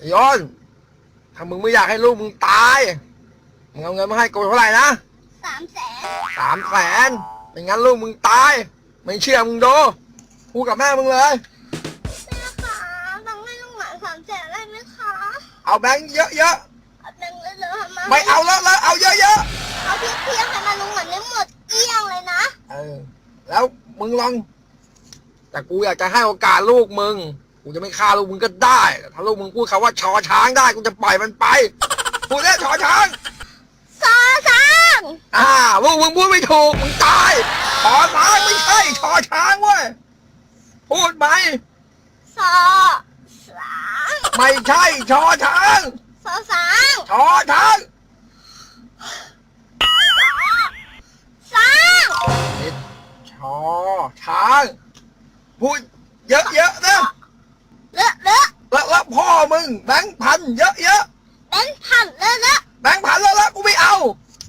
ไอ้ย้อนถ้ามึงไม่อยากให้ลูกมึงตายมึงเอาเงินมาให้กูเท่าไหร่นะสามแสนสามแสนไม่งั้นลูกมึงตายไม่เชื่อมึงดูพูดกับแม่มึงเลย แม่คะต้องให้ลุงหมานสามแสนได้ไหมคะเอาแบงค์เยอะเอาแบงค์เลอะๆมาๆไม่เอาแล้วแล้วเอาเยอะเอาเพียงๆให้มาลุงหมานได้หมดเกลี้ยงเลยนะๆเออแล้วมึงลอง แต่กูอยากจะให้โอกาสลูกมึง กูจะไม่ฆ่าลูกมึงก็ได้แต่ถ้าลูกมึงพูดคำว่าชอช้างได้กูจะปล่อยมันไปพูดแล้วชอช้างซอสามอ่าลูกมึงพูดไม่ถูกมึงตายชอช้างไม่ใช่ชอช้างเว้ยพูดไหมซอสามไม่ใช่ชอช้างซอสามชอช้างสามชอช้างพูดเยอะๆนะ เลอะเลอะ แล้วแล้วพ่อมึง แบงค์พันเยอะๆเป็นพันเลอะเลอะแบงค์พันแล้วละกูไม่เอา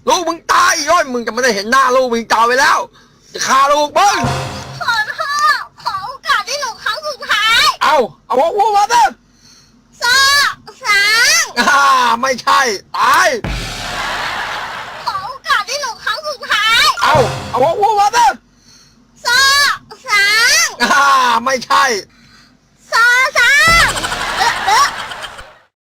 ลูกมึงตายย้อนมึงจะไม่ได้เห็นหน้าลูกมึงตายไปแล้ว จะฆ่าลูกมึงขอโทษขอโอกาสให้หนูครั้งสุดท้าย เอาเอาพวกพูดมาเด้อซอสามอ่าไม่ใช่ตายขอโอกาสให้หนูครั้งสุดท้าย เอาเอาพวกพูดมาเด้อซอสามอ่าไม่ใช่